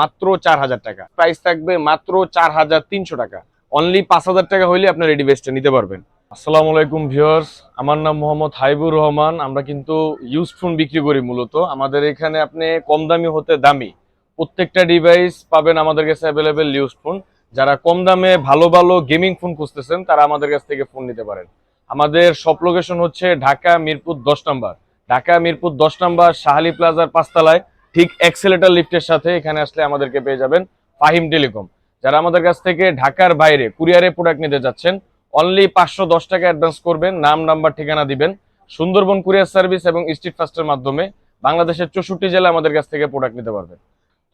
মাত্র চার হাজার টাকা। প্রাইস থাকবে মাত্র চার হাজার তিনশো টাকা। অনলি পাঁচ হাজার টাকা হইলে আপনার রেডি বেস্টটা নিতে পারবেন। আসসালামু আলাইকুম ভিউয়ার্স আমার নাম মোহাম্মদ হাইবুর রহমান। আমরা কিন্তু ইউজ ফোন বিক্রি করি মূলত। আমাদের এখানে আপনি কম দামি হতে দামি প্রত্যেকটা ডিভাইস পাবেন আমাদের কাছে অ্যাভেলেবেল ইউজ ফোন যারা কম দামে ভালো ভালো গেমিং ফোন খুঁজতেছেন, তারা আমাদের কাছ থেকে ফোন নিতে পারেন। আমাদের সব লোকেশন হচ্ছে ঢাকা মিরপুর দশ নম্বর। ঢাকা মিরপুর দশ নম্বর, শাহালি প্লাজার পাঁচতলায়। ঠিক এক্সেলেটার লিফটের সাথে এখানে আসলে আমাদেরকে পেয়ে যাবেন ফাহিম টেলিকম। যারা আমাদের কাছ থেকে ঢাকার বাইরে কুরিয়ারে প্রোডাক্ট নিতে যাচ্ছেন অনলি পাঁচশো দশ টাকা অ্যাডভান্স করবেন, নাম নাম্বার ঠিকানা দিবেন। সুন্দরবন কুরিয়ার সার্ভিস এবং স্ট্রিট ফাস্টের মাধ্যমে বাংলাদেশের চৌষট্টি জেলা আমাদের কাছ থেকে প্রোডাক্ট নিতে পারবেন।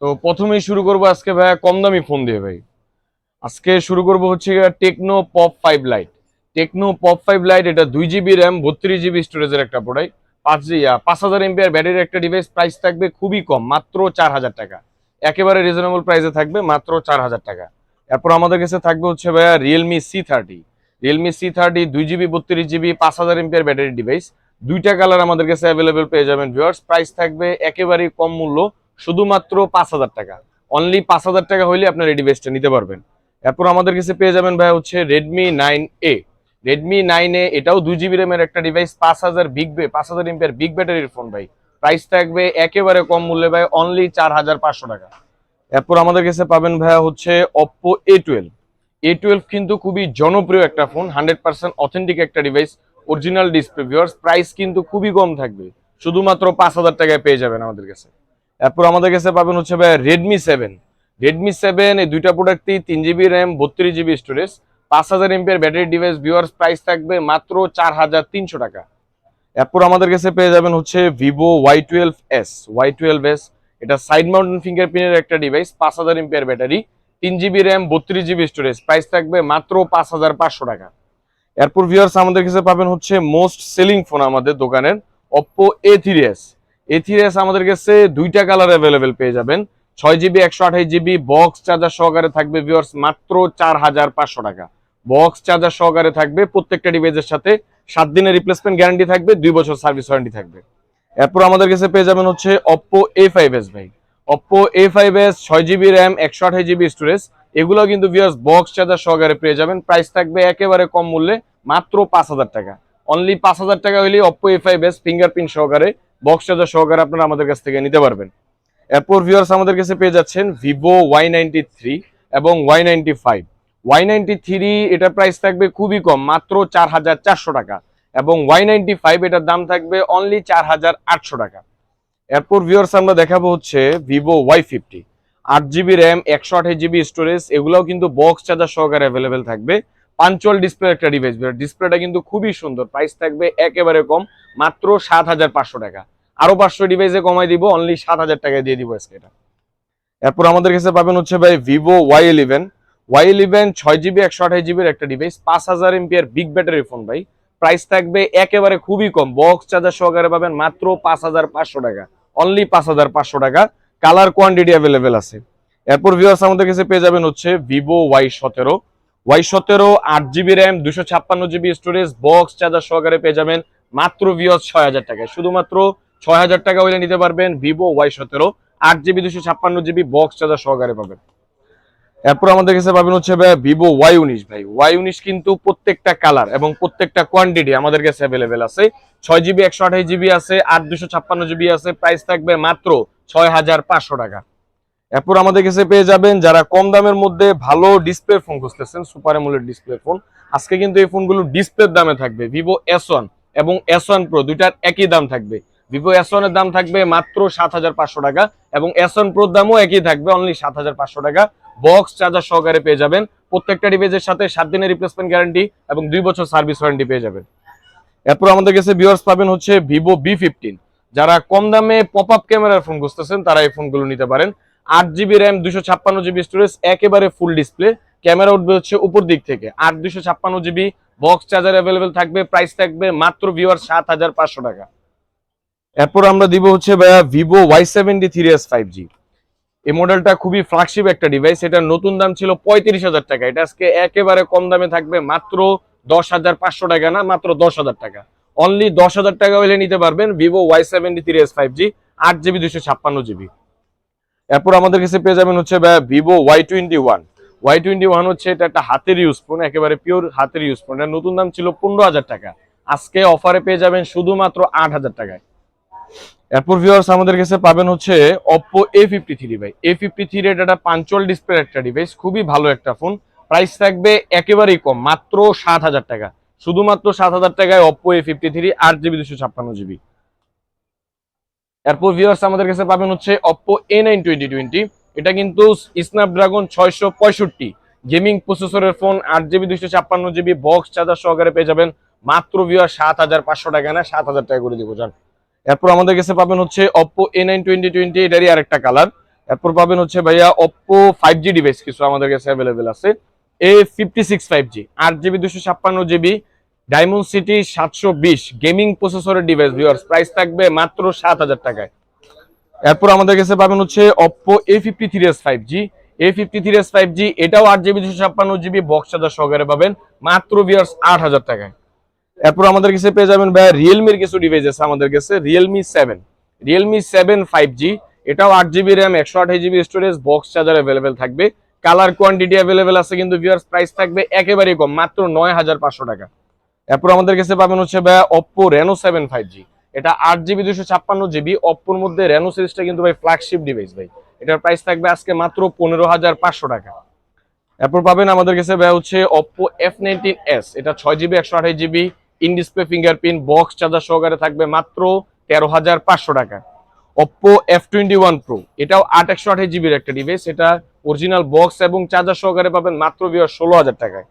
তো প্রথমেই শুরু করব আজকে ভাইয়া কম দামি ফোন দিয়ে ভাই। আজকে শুরু করব হচ্ছে Tecno Pop five Lite Tecno Pop five Lite এটা দুই জিবি র্যাম বত্রিশ জিবি স্টোরেজের একটা প্রোডাক্ট পাঁচ পাঁচ হাজার এমপিআর ব্যাটারির একটা ডিভাইস প্রাইস থাকবে খুবই কম, মাত্র চার হাজার টাকা। একেবারে রিজনেবল প্রাইসে থাকবে, মাত্র চার হাজার টাকা। এরপর আমাদের কাছে থাকবে হচ্ছে ভাইয়া Realme C thirty Realme C thirty দুই জিবি, বত্রিশ জিবি, পাঁচ হাজার এমপিআর ব্যাটারি ডিভাইস দুইটা কালার আমাদের কাছে অ্যাভেলেবেল পেয়ে যাবেন ভিউয়ার্স প্রাইস থাকবে একেবারেই কম মূল্য, শুধুমাত্র পাঁচ হাজার টাকা। অনলি পাঁচ হাজার টাকা হইলে আপনার এই ডিভাইসটা নিতে পারবেন। এরপর আমাদের কাছে পেয়ে যাবেন ভাই হচ্ছে Redmi nine A Redmi nine এটাও দুই জিবি র্যামের একটা ডিভাইস পাঁচ হাজার বিগ বে পাঁচ হাজার এমপিআর বিগ ব্যাটারির ফোন ভাই। প্রাইস থাকবে একেবারে কম মূল্যে ভাই অনলি চার হাজার পাঁচশো টাকা। এরপর আমাদের কাছে পাবেন ভাইয়া হচ্ছে Oppo A twelve A twelve কিন্তু খুবই জনপ্রিয় একটা ফোন হান্ড্রেড পার্সেন্ট অথেন্টিক একটা device original display viewers price কিন্তু খুবই কম থাকবে। শুধুমাত্র পাঁচ হাজার টাকায় পেয়ে যাবেন আমাদের কাছে। এরপর আমাদের কাছে পাবেন হচ্ছে ভাই রেডমি সেভেন রেডমি সেভেন এই দুইটা প্রোডাক্টই তিন জিবি র্যাম বত্রিশ জিবি স্টোরেজ পাঁচ হাজার এমপির ব্যাটারি ডিভাইস ভিউয়ার্স প্রাইস থাকবে মাত্র চার হাজার তিনশো টাকা। এরপর আমাদের কাছে পেয়ে যাবেন হচ্ছে Vivo Y twelve S. Y twelve S, এটা সাইড মাউন্টেন ফিঙ্গারপ্রিন্টের একটা ডিভাইস পাঁচ হাজার এমপিআর ব্যাটারি, তিন জিবি র্যাম বত্রিশ জিবি স্টোরেজ প্রাইস থাকবে মাত্র পাঁচ হাজার পাঁচশো টাকা। এরপর ভিউয়ার্স আমাদের কাছে পাবেন হচ্ছে মোস্ট সেলিং ফোন আমাদের দোকানের Oppo A three S. A three S আমাদের কাছে দুইটা কালার অ্যাভেলেবেল পেয়ে যাবেন। ছয় জিবি, একশো আঠাশ জিবি বক্স চার্জার সহকারে থাকবে ভিউয়ার্স মাত্র চার হাজার পাঁচশো টাকা। বক্স চার্জার সহকারে থাকবে, প্রত্যেকটা ডিভাইসের সাথে সাত দিনের রিপ্লেসমেন্ট গ্যারান্টি থাকবে, দুই বছর সার্ভিস ওয়ারেন্টি থাকবে। এরপর আমাদের কাছে পেয়ে যাবেন হচ্ছে অপ্পো এ ফাইভ এস ভাই। অপ্পো এ ফাইভ এস ছয় জিবি র্যাম একশো আঠাশ জিবি স্টোরেজ এগুলো কিন্তু ভিউয়ার্স বক্স চার্জার সহকারে পেয়ে যাবেন। প্রাইস থাকবে একেবারে কম মূল্যে মাত্র পাঁচ হাজার টাকা। অনলি পাঁচ হাজার টাকা হলে Oppo A five S fingerprint সহকারে বক্স চার্জার সহকারে আপনারা আমাদের কাছ থেকে নিতে পারবেন। এরপর ভিউয়ার্স আমাদের কাছে পেয়ে যাচ্ছেন ভিভো ওয়াই নাইনটি থ্রি এবং Y ninety five Y ninety three এটার প্রাইস থাকবে খুবই কম, মাত্র চার হাজার চারশো টাকা। এবং ওয়াই নাইনটি ফাইভ এটার দাম থাকবে অনলি চার হাজার আটশো টাকা। এরপর ভিউয়ার্স আমরা দেখাবো হচ্ছে ভিভো ওয়াই ফিফটি আট জিবি র্যাম একশো আঠাশ জিবি স্টোরেজ এগুলোও কিন্তু বক্স চার্জার সহকারে অ্যাভেলেবেল থাকবে। পাঞ্চুয়াল ডিসপ্লে একটা ডিভাইস ডিসপ্লেটা কিন্তু খুবই সুন্দর প্রাইস থাকবে একেবারে কম, মাত্র সাত হাজার পাঁচশো টাকা। আরও পাঁচশো ডিভাইসে কমাই দিব অনলি সাত হাজার টাকায় দিয়ে দিব আজকে এটা। এরপর আমাদের কাছে পাবেন হচ্ছে ভাই Vivo Y eleven Y eleven ছয় জিবি একশো আঠাশ জিবির একটা ডিভাইস পাঁচ হাজার এমপিআর বিগ ব্যাটারি ফোন ভাই। প্রাইস থাকবে একেবারে খুবই কম বক্স চার্জার সহকারে পাবেন মাত্র পাঁচ হাজার পাঁচশো টাকা অনলি পাঁচ হাজার পাঁচশো টাকা কালার কোয়ান্টিটি অ্যাভেলেবেল আছে। এরপর ভিউয়ার্স আমাদের কাছে পেয়ে যাবেন হচ্ছে ভিভো ওয়াই সতেরো। ওয়াই সতেরো, আট জিবি র্যাম দুশো ছাপ্পান্ন জিবি স্টোরেজ বক্স চার্জার সহকারে পেয়ে যাবেন মাত্র ভিউয়ার্স ছয় হাজার টাকায়। শুধুমাত্র ছয় হাজার টাকা হলে নিতে পারবেন ভিভো ওয়াই সতেরো, আট জিবি দুশো ছাপ্পান্ন জিবি বক্স চার্জার সহকারে পাবেন। এরপর আমাদের কাছে পাবেন হচ্ছে ভিভো ওয়াই উনিশ ভাই। ওয়াই উনিশ কিন্তু প্রত্যেকটা কালার এবং প্রত্যেকটা কোয়ান্টিটি আমাদের কাছে অ্যাভেলেবেল আছে। ছয় জিবি একশো আঠাশ জিবি আছে, আট দুশো ছাপ্পান্ন জিবি আছে প্রাইস থাকবে মাত্র ছয় হাজার পাঁচশো টাকা। এরপর আমাদের কাছে পেয়ে যাবেন যারা কম দামের মধ্যে ভালো ডিসপ্লে ফোন খুঁজতেছেন সুপার এমুলেট ডিসপ্লে ফোন আজকে কিন্তু এই ফোনগুলো ডিসপ্লের দামে থাকবে। ভিভো এস ওয়ান এবং এস ওয়ান প্রো দুইটার একই দাম থাকবে। ভিভো এস ওয়ানের দাম থাকবে মাত্র সাত হাজার পাঁচশো টাকা এবং এস ওয়ান প্রোর দামও একই থাকবে অনলি সাত হাজার পাঁচশো টাকা। বক্স চার্জার সহকারে পেয়ে যাবেন। প্রত্যেকটা ডিভাইসের সাথে সাত দিনের রিপ্লেসমেন্ট গ্যারান্টি এবং দুই বছর সার্ভিস ওয়ারেন্টি পেয়ে যাবেন। এরপর আমাদের কাছে ভিউয়ার্স পাবেন হচ্ছে ভিভো বি ফিফটিন যারা কম দামে পপ আপ ক্যামেরার ফোন খুঁজতেছেন, তারা এই ফোনগুলো নিতে পারেন। আট জিবি র্যাম দুশো ছাপ্পান্ন জিবি স্টোরেজ একেবারে ফুল ডিসপ্লে ক্যামেরা উঠবে হচ্ছে উপর দিক থেকে। আট দুশো ছাপ্পান্ন জিবি বক্স চার্জার অ্যাভেলেবেল থাকবে প্রাইস থাকবে মাত্র ভিউয়ার সাত হাজার পাঁচশো টাকা। এরপর আমরা দিব হচ্ছে ভাইয়া Vivo Y seventy three S five G এই মডেলটা খুবই ফ্ল্যাগশিপ একটা ডিভাইস এটার নতুন দাম ছিল পঁয়ত্রিশ হাজার টাকা। এটা আজকে একেবারে কম দামে থাকবে, মাত্র দশ হাজার পাঁচশো টাকা না, মাত্র দশ হাজার টাকা। অনলি দশ হাজার টাকা হলে নিতে পারবেন Vivo Y seventy three S five G আট জিবি দুশো ছাপ্পান্ন জিবি এরপর আমাদের কাছে পেয়ে যাবেন হচ্ছে Vivo Y twenty one Y twenty one হচ্ছে এটা একটা হাতের ইউজ ফোন একেবারে পিওর হাতের ইউজ ফোন এটা নতুন দাম ছিল পনেরো হাজার টাকা। আজকে অফারে পেয়ে যাবেন শুধুমাত্র আট হাজার টাকায়। এরপর ভিউয়ার্স আমাদের কাছে পাবেন হচ্ছে Oppo A53 ভাই। A53 এটা একটা পাঞ্চুয়াল ডিসপ্লে একটা ডিভাইস খুবই ভালো একটা ফোন প্রাইস থাকবে একেবারেই কম, মাত্র সাত হাজার টাকা। শুধুমাত্র সাত হাজার টাকায় Oppo A53 আট জিবি দুশো ছাপ্পান্ন জিবি এরপর ভিউয়ার্স আমাদের কাছে পাবেন হচ্ছে Oppo A9 2020 এটা কিন্তু স্ন্যাপড্রাগন ছয়শো পঁয়ষট্টি। গেমিং প্রসেসরের ফোন আট জিবি দুশো ছাপ্পান্ন জিবি বক্স চার্জার সহকারে পেয়ে যাবেন। মাত্র ভিউয়ার সাত হাজার পাঁচশো টাকা না, সাত হাজার টাকা করে দিব যান এরপর আমাদের কাছে পাবেন হচ্ছে Oppo A nine twenty twenty এটারই আরেকটা কালার এরপর পাবেন হচ্ছে ভাইয়া অপো ফাইভ জি ডিভাইস কিছু আমাদের কাছে অ্যাভেলেবেল আছে। A56 5G আট জিবি দুশো ছাপ্পান্ন জিবি ডায়মন্ড সিটি সাতশো বিশ গেমিং প্রসেসরের ডিভাইস ভিউয়ার্স প্রাইস থাকবে মাত্র সাত হাজার টাকায়। এরপর আমাদের কাছে পাবেন হচ্ছে Oppo A fifty three S five G A fifty three S five G এটাও আট জিবি দুশো ছাপ্পান্ন জিবি বক্স চার্জার সহকারে পাবেন, মাত্র ভিউয়ার্স আট হাজার টাকায়। এরপর আমাদের কাছে পেয়ে যাবেন ভাই রিয়েলমির কিছু ডিভাইস আছে আমাদের কাছে Realme seven Realme seven five G এটাও আট জিবি র্যাম একশো আঠাশ GB storage box charger available থাকবে। কালার কোয়ান্টিটি অ্যাভেলেবেল আছে কিন্তু ভিউয়ার্স প্রাইস থাকবে একেবারেই কম, মাত্র নয় হাজার পাঁচশো টাকা। এরপর আমাদের কাছে পাবেন হচ্ছে ভাই Oppo Reno seven five G এটা আট জিবি দুশো ছাপ্পান্ন জিবি অপ্পোর মধ্যে রেনো সিরিজটা কিন্তু ভাই ফ্ল্যাগশিপ ডিভাইস ভাই। এটার প্রাইস থাকবে আজকে মাত্র পনেরো হাজার পাঁচশো টাকা। এরপর পাবেন আমাদের কাছে ব্যয় হচ্ছে অপ্পো এফ নাইনটিন এস এটা ছয় জিবি একশো আঠাশ GB in display fingerprint box charger সহকারে থাকবে মাত্র তেরো হাজার পাঁচশো টাকা। Oppo F twenty one Pro এটাও আট একশো আঠাশ জিবির একটা ডিভাইস এটা অরিজিনাল বক্স এবং চার্জার সহকারে পাবেন মাত্র বিয়ার ষোলো হাজার টাকায়।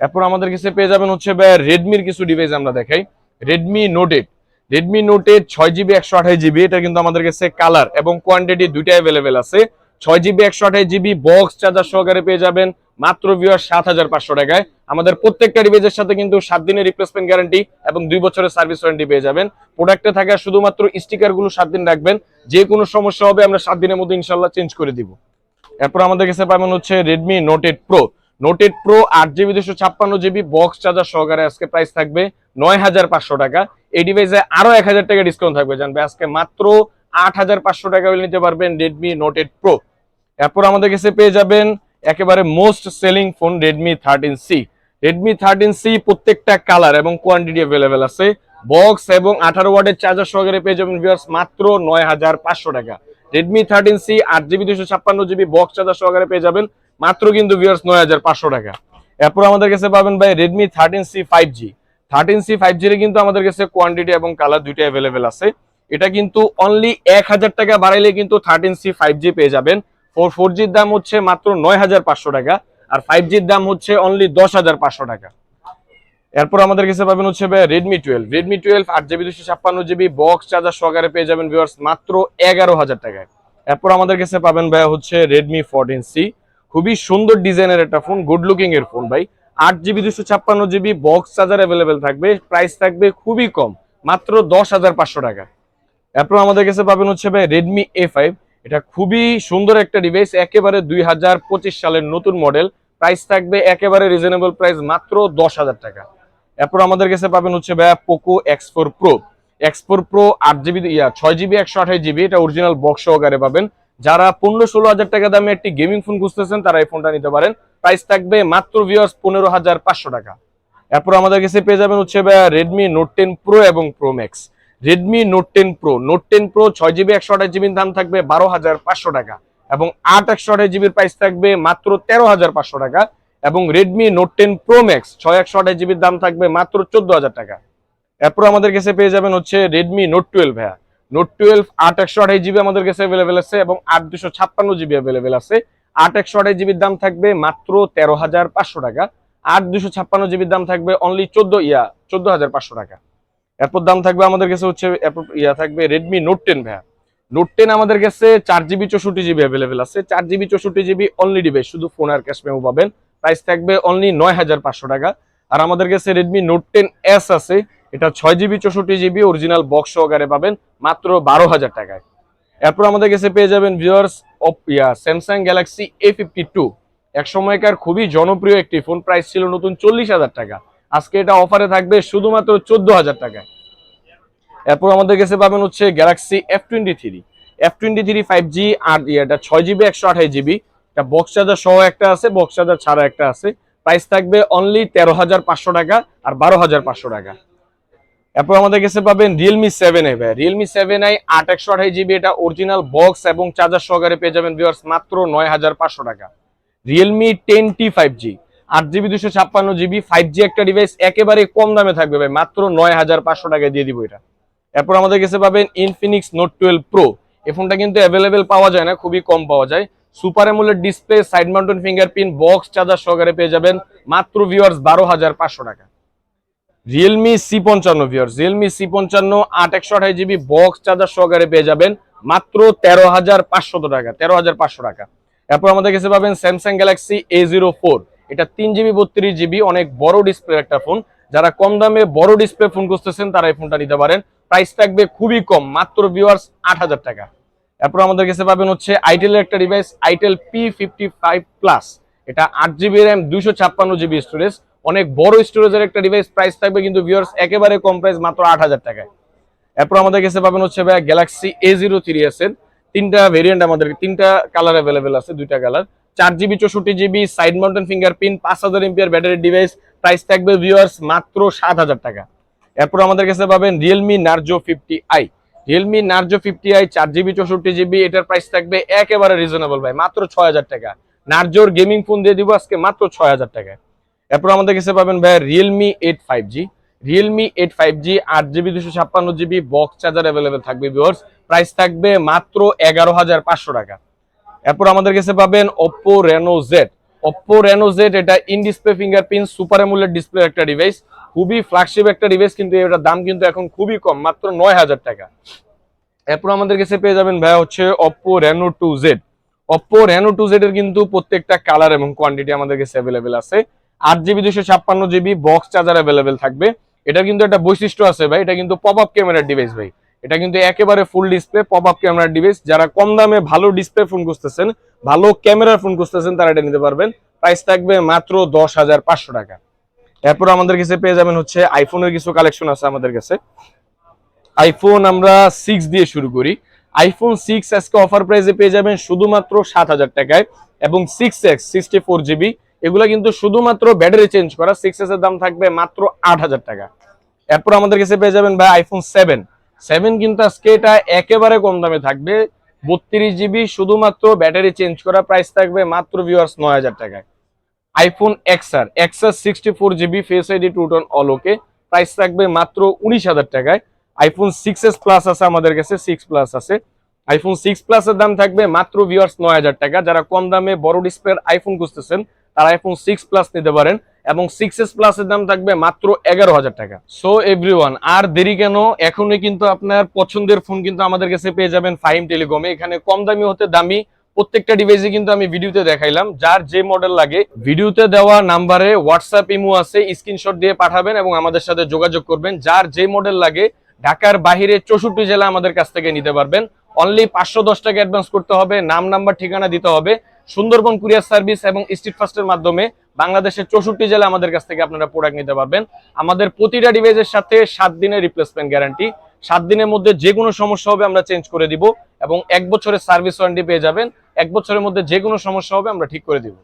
এরপর আমাদের কাছে পেয়ে যাবেন হচ্ছে রেডমির কিছু ডিভাইস আমরা দেখাই। Redmi Note eight Redmi Note eight ছয় জিবি একশো আঠাশ জিবি এটা কিন্তু আমাদের কাছে কালার এবং কোয়ান্টিটি দুইটাই অ্যাভেলেবেল আছে। ছয় জিবি একশো আঠাশ জিবি বক্স চার্জার সহকারে পেয়ে যাবেন মাত্র ভিউয়ার সাত হাজার পাঁচশো টাকায়। আমাদের প্রত্যেকটা ডিভাইসের সাথে কিন্তু সাত দিনের রিপ্লেসমেন্ট গ্যারান্টি এবং দুই বছরের সার্ভিস ওয়ারেন্টি পেয়ে যাবেন। প্রোডাক্টে থাকা শুধুমাত্র স্টিকারগুলো সাত দিন রাখবেন। যে কোনো সমস্যা হবে, আমরা সাত দিনের মধ্যে ইনশাল্লাহ চেঞ্জ করে দিব। এরপর আমাদের কাছে পাবেন হচ্ছে Redmi Note eight Pro Note eight Pro আট জিবি দুশো ছাপ্পান্ন জিবি বক্স চার্জার সহকারে আজকে প্রাইস থাকবে নয় হাজার পাঁচশো টাকা। এই ডিভাইসে আরও এক হাজার টাকা ডিসকাউন্ট থাকবে। জানবে আজকে মাত্র আট হাজার পাঁচশো টাকা নিতে পারবেন রেডমি নোট এইট প্রো এরপর আমাদের কাছে পেয়ে যাবেন একেবারে most selling phone Redmi thirteen C Redmi thirteen C প্রত্যেকটা কালার এবং কোয়ান্টিটি অ্যাভেলেবেল আছে। বক্স এবং আঠারো ওয়ার্ডের চার্জার সহকারে পেয়ে যাবেন ভিউয়ার্স মাত্র নয় হাজার পাঁচশো টাকা। রেডমি থার্টিন সি আট জিবি দুশো ছাপ্পান্ন জিবি বক্স চার্জার সহকারে পেয়ে যাবেন মাত্র কিন্তু ভিউয়ার্স নয় হাজার পাঁচশো টাকা। এরপর আমাদের কাছে পাবেন ভাই Redmi thirteen C five G thirteen C five জির কিন্তু আমাদের কাছে কোয়ান্টিটি এবং কালার দুইটা অ্যাভেলেবেল আছে। এটা কিন্তু অনলি এক হাজার টাকা বাড়াইলে কিন্তু থার্টিন সি ফাইভ জি পেয়ে যাবেন। ফোর ফোর জির দাম হচ্ছে মাত্র নয় হাজার পাঁচশো টাকা, আর ফাইভ জির দাম হচ্ছে অনলি দশ হাজার পাঁচশো টাকা। এরপর আমাদের কাছে পাবেন হচ্ছে রেডমি টুয়েলভ রেডমি টুয়েলভ আট জিবি দুশো ছাপ্পান্ন জিবি বক্স চার্জার সহকারে পেয়ে যাবেন ভিউয়ার্স মাত্র এগারো হাজার টাকায়। এরপর আমাদের কাছে পাবেন ভাই হচ্ছে রেডমি ফোরটিন সি খুবই সুন্দর ডিজাইনের একটা ফোন গুড লুকিং এর ফোন ভাই। আট জিবি দুশো ছাপ্পান্ন জিবি বক্স চার্জার অ্যাভেলেবেল থাকবে প্রাইস থাকবে খুবই কম, মাত্র দশ হাজার পাঁচশো টাকা। এরপর আমাদের কাছে পাবেন হচ্ছে ভাই রেডমি এ ফাইভ এটা খুবই সুন্দর একটা ডিভাইস একেবারে দুই হাজার পঁচিশ সালের নতুন মডেল প্রাইস থাকবে একেবারে রিজনেবল প্রাইস মাত্র দশ হাজার টাকা। এরপর আমাদের কাছে পাবেন হচ্ছে ভাইয়া Poco X four Pro X four Pro আট জিবি ইয়া, ছয় জিবি একশো আঠাশ জিবি এটা অরিজিনাল বক্স সহকারে পাবেন। যারা পনেরো ষোলো হাজার টাকা দামে একটি গেমিং ফোন খুঁজতেছেন, তারা এই ফোনটা নিতে পারেন। প্রাইস থাকবে মাত্র ভিউয়ার্স পনেরো হাজার পাঁচশো টাকা। এরপর আমাদের কাছে পেয়ে যাবেন হচ্ছে ভাইয়া রেডমি নোট টেন প্রো এবং Pro Max Redmi Note ten Pro Note ten Pro ছয় জিবি একশো আঠাশ জিবির দাম থাকবে বারো হাজার পাঁচশো টাকা এবং আট, একশো আঠাশ জিবির প্রাইস থাকবে মাত্র তেরো হাজার পাঁচশো টাকা এবং Redmi Note ten Pro Max ছয়, একশো আঠাশ জিবির দাম থাকবে মাত্র চোদ্দ হাজার টাকা। এরপর আমাদের কাছে পেয়ে যাবেন হচ্ছে রেডমি নোট টুয়েলভ হ্যাঁ নোট টুয়েলভ আট, একশো আঠাশ জিবি আমাদের কাছে অ্যাভেলেবেল আছে এবং আট, দুশো ছাপ্পান্ন জিবি অ্যাভেলেবেল আছে। আট, একশো আঠাশ জিবির দাম থাকবে মাত্র তেরো হাজার পাঁচশো টাকা। আট, দুশো ছাপ্পান্ন জিবির দাম থাকবে অনলি চোদ্দ, ইয়া, চোদ্দ হাজার পাঁচশো টাকা। এরপর দাম থাকবে আমাদের কাছে হচ্ছে ইয়া থাকবে রেডমি নোট টেন ভাইয়া। নোট টেন আমাদের কাছে চার জিবি চৌষট্টি জিবি অ্যাভেলেবেল আছে। চার জিবি চৌষট্টি জিবি অনলি ডিভাইস শুধু ফোন আর ক্যাশ মেমো পাবেন। প্রাইস থাকবে অনলি নয় হাজার পাঁচশো টাকা। আর আমাদের কাছে রেডমি নোট টেন এস আছে। এটা ছয় জিবি চৌষট্টি জিবি অরিজিনাল বক্স সহকারে পাবেন, মাত্র বারো হাজার টাকায়। এরপর আমাদের কাছে পেয়ে যাবেন viewers yeah Samsung Galaxy A fifty two এক সময়কার খুবই জনপ্রিয় একটি ফোন প্রাইস ছিল নতুন চল্লিশ হাজার টাকা। আজকে এটা অফারে থাকবে শুধুমাত্র চোদ্দ হাজার টাকায়। এরপর আমাদের কাছে পাবেন হচ্ছে Galaxy F twenty three F twenty three five G আর এটা ছয় জিবি একশো আঠাশ জিবি এটা বক্স চার্জার সহ একটা আছে বক্স চার্জার ছাড়া একটা আছে। প্রাইস থাকবে অনলি তেরো হাজার পাঁচশো টাকা আর বারো হাজার পাঁচশো টাকা। এরপর আমাদের কাছে পাবেন রিয়েলমি সেভেন আই ভাই। রিয়েলমি সেভেন আই আট, একশো আঠাশ জিবি এটা অরিজিনাল বক্স এবং চার্জার সহকারে পেয়ে যাবেন ভিউয়ার্স মাত্র নয় হাজার পাঁচশো টাকা। Realme ten T five G আট জিবি দুশো ছাপ্পান্ন জিবি ফাইভ জি একটা ডিভাইস একেবারে কম দামে থাকবে ভাই, মাত্র নয় হাজার পাঁচশো টাকায় দিয়ে দিব এটা। এরপর আমাদের কাছে পাবেন ইনফিনিক্স নোট টুয়েলভ প্রো এই ফোনটা কিন্তু অ্যাভেলেবেল পাওয়া যায় না, খুবই কম পাওয়া যায়। Super AMOLED display side mounted fingerprint box charger সহকারে পেয়ে যাবেন মাত্র ভিউয়ার্স বারো হাজার পাঁচশো টাকা। রিয়েলমি সি পঞ্চান্ন ভিউয়ার্স রিয়েলমি সি পঞ্চান্ন, আট, একশো আঠাশ জিবি বক্স চার্জার সহকারে পেয়ে যাবেন মাত্র তেরো হাজার পাঁচশত টাকা, তেরো হাজার পাঁচশো টাকা। এরপর আমাদের কাছে পাবেন Samsung Galaxy A zero four এটা তিন জিবি, বত্রিশ জিবি, অনেক বড় ডিসপ্লে একটা ফোন যারা কম দামে বড় ডিসপ্লে ফোন খুঁজতেছেন, তারা এই ফোনটা নিতে পারেন। প্রাইস থাকবে খুবই কম, মাত্র ভিউয়ার্স আট হাজার টাকা। এরপর আমাদের কাছে পাবেন হচ্ছে আইটেলের একটা device itel P fifty five plus এটা আট জিবি র্যাম দুইশো ছাপ্পান্ন জিবি স্টোরেজ অনেক বড় স্টোরেজের একটা ডিভাইস প্রাইস থাকবে কিন্তু ভিউয়ার্স একেবারে কম প্রাইস মাত্র আট হাজার টাকায়। এরপর আমাদের কাছে পাবেন হচ্ছে ভাই Galaxy A zero three S এর। তিনটা ভেরিয়েন্ট আমাদের, তিনটা কালার অ্যাভেলেবেল আছে, দুইটা কালার চার জিবি, চৌষট্টি জিবি সাইড মাউন্টেন ফিঙ্গারপ্রিন্ট পাঁচ হাজার এমপিআর ব্যাটারি ডিভাইস প্রাইস থাকবে ভিউয়ার্স মাত্র সাত হাজার টাকা। এরপর আমাদের কাছে পাবেন Realme Narzo fifty i Realme Narzo fifty i চার জিবি, চৌষট্টি জিবি, এটার প্রাইস থাকবে একেবারে রিজনেবল ভাই, মাত্র ছয় হাজার টাকা। নার্জোর গেমিং ফোন দিয়ে দিব আজকে মাত্র ছয় হাজার টাকায় এরপর আমাদের কাছে পাবেন ভাই Realme eight five G Realme eight five G আট জিবি দুশো ছাপ্পান্ন জিবি বক্স চার্জার অ্যাভেলেবেল থাকবে ভিউয়ার্স প্রাইস থাকবে মাত্র এগারো হাজার পাঁচশো টাকা। এরপর আমাদের কাছে পাবেন Oppo Reno Z Oppo Reno Z এটা in display fingerprint super AMOLED display একটা ডিভাইস খুবই ফ্ল্যাগশিপ একটা ডিভাইস কিন্তু এটার দাম কিন্তু এখন খুবই কম, মাত্র নয় হাজার টাকা। এরপর আমাদের কাছে পেয়ে যাবেন ভাইয়া হচ্ছে Oppo Reno two Z Oppo Reno two Z এর কিন্তু প্রত্যেকটা কালার এবং কোয়ান্টিটি আমাদের কাছে অ্যাভেলেবেল আছে। আট জিবি দুশো ছাপ্পান্ন জিবি বক্স চার্জার অ্যাভেলেবেল থাকবে। এটা কিন্তু একটা বৈশিষ্ট্য আছে ভাই, এটা কিন্তু পপ আপ ক্যামেরার ডিভাইস ভাই। এটা কিন্তু একেবারে ফুল ডিসপ্লে পপ আপ ক্যামেরার ডিভাইস যারা কম দামে ভালো ডিসপ্লে ফোন খুঁজতেছেন, ভালো ক্যামেরার ফোন খুঁজতেছেন, তারা এটা নিতে পারবেন। প্রাইস থাকবে মাত্র দশ হাজার পাঁচশো টাকা। এরপর আমাদের কাছে পেয়ে যাবেন হচ্ছে আইফোনের কিছু কালেকশন আছে আমাদের কাছে। আইফোন আমরা সিক্স দিয়ে শুরু করি। আইফোন সিক্স আজকে অফার প্রাইসে পেয়ে যাবেন শুধুমাত্র সাত হাজার টাকায় এবং six X sixty four GB এগুলো কিন্তু শুধুমাত্র ব্যাটারি চেঞ্জ করা। সিক্স এর দাম থাকবে মাত্র আট হাজার টাকা। এরপর আমাদের কাছে পেয়ে যাবেন ভাই আইফোন সেভেন সেভেন কিন্তু আজকে এটা একেবারে কম দামে থাকবে। বত্রিশ জিবি শুধুমাত্র ব্যাটারি চেঞ্জ করা প্রাইস থাকবে মাত্র ভিউয়ার্স নয় হাজার টাকায়। IPhone XR XR sixty four GB Face ID True Tone all okay price থাকবে মাত্র উনিশ হাজার টাকায়। আইফোন সিক্স এস প্লাস আছে আমাদের কাছে সিক্স প্লাস আছে। আইফোন সিক্স প্লাসের দাম থাকবে মাত্র ভিউয়ার্স নয় হাজার টাকা। যারা কম দামে বড় ডিসপ্লের আইফোন খুঁজতেছেন, তারা আইফোন সিক্স প্লাস নিতে পারেন। এবং সিক্স এস প্লাসের দাম থাকবে মাত্র এগারো হাজার টাকা। সো এভরিওয়ান আর দেরি কেন? এখনই কিন্তু আপনার পছন্দের ফোন কিন্তু আমাদের কাছে পেয়ে যাবেন ফাইম টেলিকমে এখানে কম দামি হতে দামি প্রত্যেকটা ডিভাইসে কিন্তু আমি ভিডিওতে দেখাইলাম। যার যে মডেল লাগে ভিডিওতে দেওয়া নাম্বারে হোয়াটসঅ্যাপ ইমো আছে স্ক্রিনশট দিয়ে পাঠাবেন এবং আমাদের সাথে যোগাযোগ করবেন। যার যে মডেল লাগে, ঢাকার বাহিরে চৌষট্টি জেলা আমাদের কাছ থেকে নিতে পারবেন। অনলি পাঁচশো দশ টাকা অ্যাডভান্স করতে হবে, নাম নাম্বার ঠিকানা দিতে হবে। সুন্দরবন কুরিয়ার সার্ভিস এবং স্ট্রিট ফাস্টের মাধ্যমে বাংলাদেশের চৌষট্টি জেলা আমাদের কাছ থেকে আপনারা প্রোডাক্ট নিতে পারবেন। আমাদের প্রতিটা ডিভাইসের সাথে সাত দিনের রিপ্লেসমেন্ট গ্যারান্টি সাত দিনের মধ্যে যে কোনো সমস্যা হবে আমরা চেঞ্জ করে দিব এবং এক বছরের সার্ভিস ওয়ারেন্টি পেয়ে যাবেন। এক বছরের মধ্যে যে কোনো সমস্যা হবে আমরা ঠিক করে দিব।